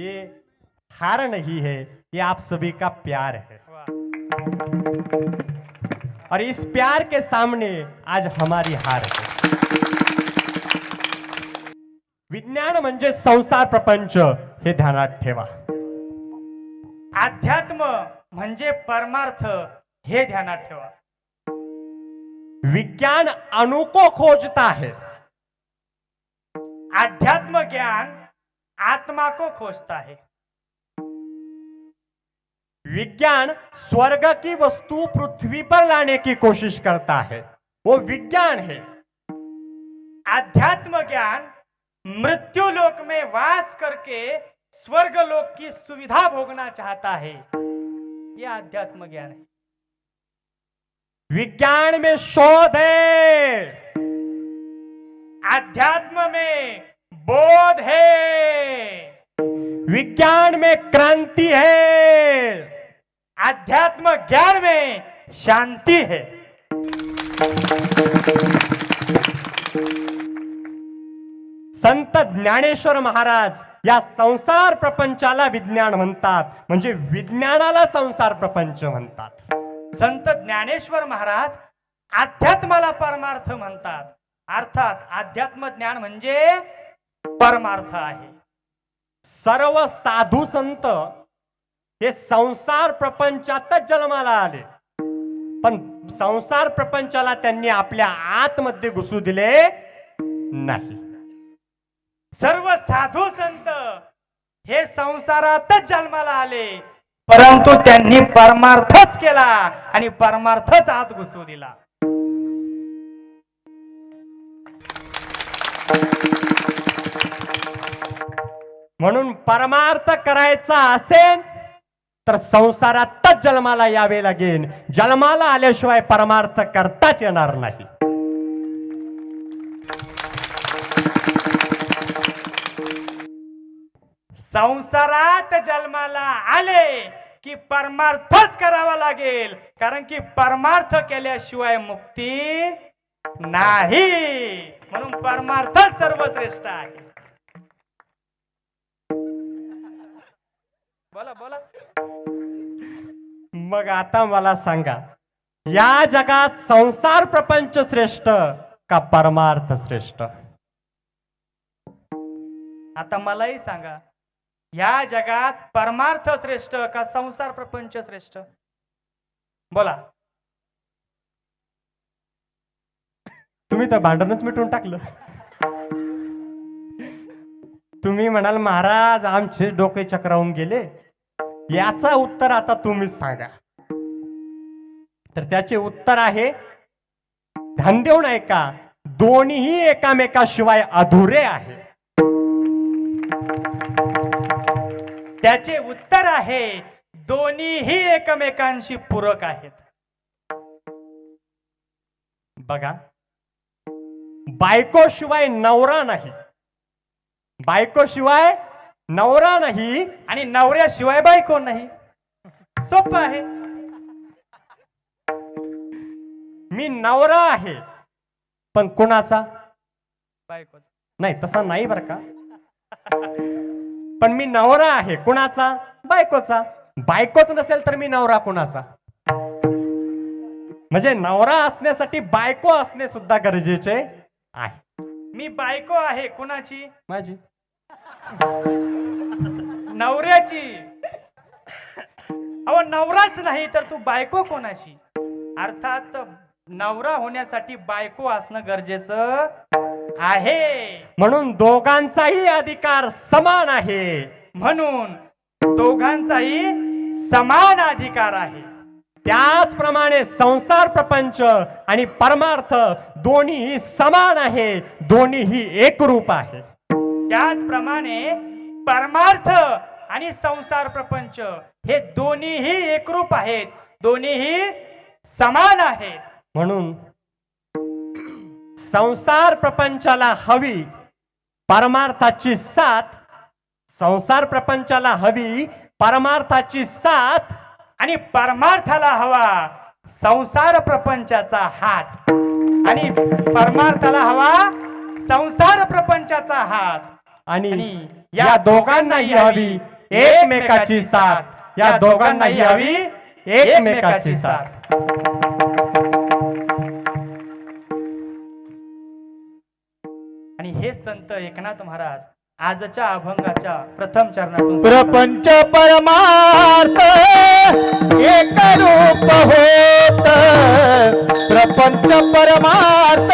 ये हार नहीं है ये आप सभी का प्यार है। और इस प्यार के सामने आज हमारी हार है। विज्ञान म्हणजे संसार प्रपंच हे ध्यानात ठेवा। अध्यात्म म्हणजे परमार्थ हे ध्यानात ठेवा। विज्ञान अणु को खोजता है। अध्यात्म ज्ञान आत्मा को खोजता है। विज्ञान स्वर्ग की वस्तु पृथ्वी पर लाने की कोशिश करता है। वो विज्ञान है। आध्यात्म ज्ञान मृत्यु लोक में वास करके स्वर्ग लोक की सुविधा भोगना चाहता है। यह आध्यात्म ज्ञान है। विज्ञान में शोध है। अध्यात्म में बोध है। विज्ञान में क्रांति है। अध्यात्म ज्ञान में शांति है। संत ज्ञानेश्वर महाराज या संसार प्रपंचाला विज्ञान म्हणतात. म्हणजे विज्ञानाला संसार प्रपंच म्हणतात. संत ज्ञानेश्वर महाराज अध्यात्माला परमार्थ म्हणतात. अर्थात अध्यात्म ज्ञान म्हणजे परमार्थ आहे. सर्व साधू संत हे संसार प्रपंचातच जन्माला आले. पण संसार प्रपंचाला त्यांनी आपल्या आतमध्ये घुसू दिले नाही. सर्व साधू संत हे संसारातच जन्माला आले. परंतु त्यांनी परमार्थच केला आणि परमार्थच आत घुसू दिला. म्हणून परमार्थ करायचा असेल तर संसारातच जन्माला यावे लागेल जन्माला आल्याशिवाय परमार्थ करताच येणार नाही. संसारात जन्माला आले की परमार्थच करावा लागेल. कारण की परमार्थ केल्याशिवाय मुक्ती नाही. म्हणून परमार्थच सर्वश्रेष्ठ आहे. बोला बोला. मग आता मला सांगा या जगात संसार प्रपंच श्रेष्ठ का परमार्थ श्रेष्ठ? आता मलाही सांगा या जगात परमार्थ श्रेष्ठ का संसार प्रपंच श्रेष्ठ? बोला. तुम्ही तर भांडणच मिटून टाकलं. तुम्ही म्हणाल महाराज आमचे डोके चक्रावून गेले. याचा उत्तर आता तुम्हीच सांगा. तर त्याचे उत्तर आहे ध्यान देऊन ऐका दोन्ही एकामेकाशिवाय अधुरे आहे. त्याचे उत्तर आहे दोन्हीही एकमेकांशी पूरक आहेत. बघा बायकोशिवाय नवरा नाही. बायकोशिवाय नवरा नाही आणि नवऱ्याशिवाय बायको नाही. सोपं आहे. मी नवरा आहे पण कोणाचा? बायको नाही तसा नाही बर का. पण मी नवरा आहे कुणाचा? बायकोचा. बायकोच नसेल तर मी नवरा कुणाचा? म्हणजे नवरा असण्यासाठी बायको असणे सुद्धा गरजेचे आहे. मी बायको आहे कुणाची? माझी. नवऱ्याची. अहो नवराच नाही तर तू बायको कोणाची? अर्थात नवरा होण्यासाठी बायको असणं गरजेचं आहे. म्हणून दोघांचाही अधिकार समान आहे. म्हणून दोघांचाही समान अधिकार आहे. त्याचप्रमाणे संसार प्रपंच आणि परमार्थ दोन्ही समान आहे दोन्ही एकरूप आहे. त्याचप्रमाणे परमार्थ आणि संसार प्रपंच हे दोन्हीही एकरूप आहेत. दोन्हीही समान आहेत. म्हणून संसार प्रपंचाला हवी परमार्थाची साथ संसार प्रपंचाला हवी परमार्थाची साथ आणि परमार्थाला हवा संसार प्रपंचाचा हात. आणि परमार्थाला हवा संसार प्रपंचाचा हात. आणि या दोघांनाही हवी एकमेकाची साथ. या दोघांनाही हवी एकमेकाची साथ. आणि हे संत एकनाथ महाराज आजच्या अभंगाच्या प्रथम चरणातून प्रपंच परमार्थ एक रूप होत. प्रपंच परमार्थ